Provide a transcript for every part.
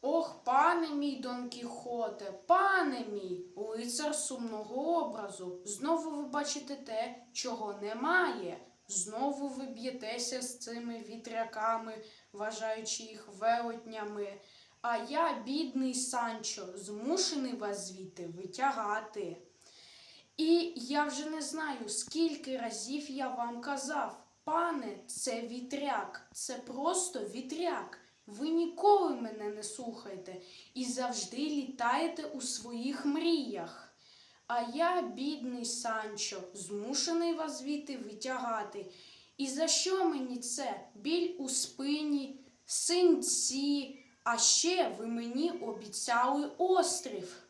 Ох, пане мій Дон Кіхоте, пане мій, лицар сумного образу, знову ви бачите те, чого немає. Знову ви б'єтеся з цими вітряками, вважаючи їх велетнями. А я, бідний Санчо, змушений вас звідти витягати. І я вже не знаю, скільки разів я вам казав, пане, це вітряк, це просто вітряк. Ви ніколи мене не слухаєте і завжди літаєте у своїх мріях. А я, бідний Санчо, змушений вас звідти витягати. І за що мені це? Біль у спині, синці, а ще ви мені обіцяли острів.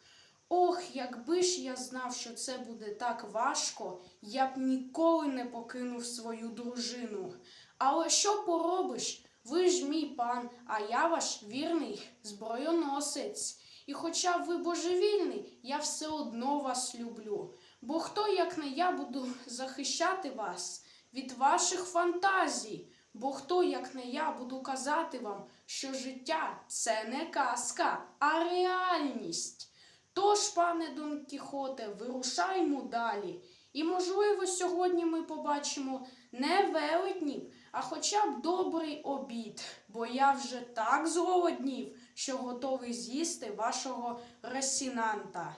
Ох, якби ж я знав, що це буде так важко, я б ніколи не покинув свою дружину. Але що поробиш? Ви ж мій пан, а я ваш вірний збройоносець. І хоча ви божевільний, я все одно вас люблю. Бо хто, як не я, буду захищати вас від ваших фантазій? Бо хто, як не я, буду казати вам, що життя це не казка, а реальність. Тож, пане Дон Кіхоте, вирушаймо далі. І, можливо, сьогодні ми побачимо не велетнів, а хоча б добрий обід, бо я вже так зголоднів, що готовий з'їсти вашого росінанта.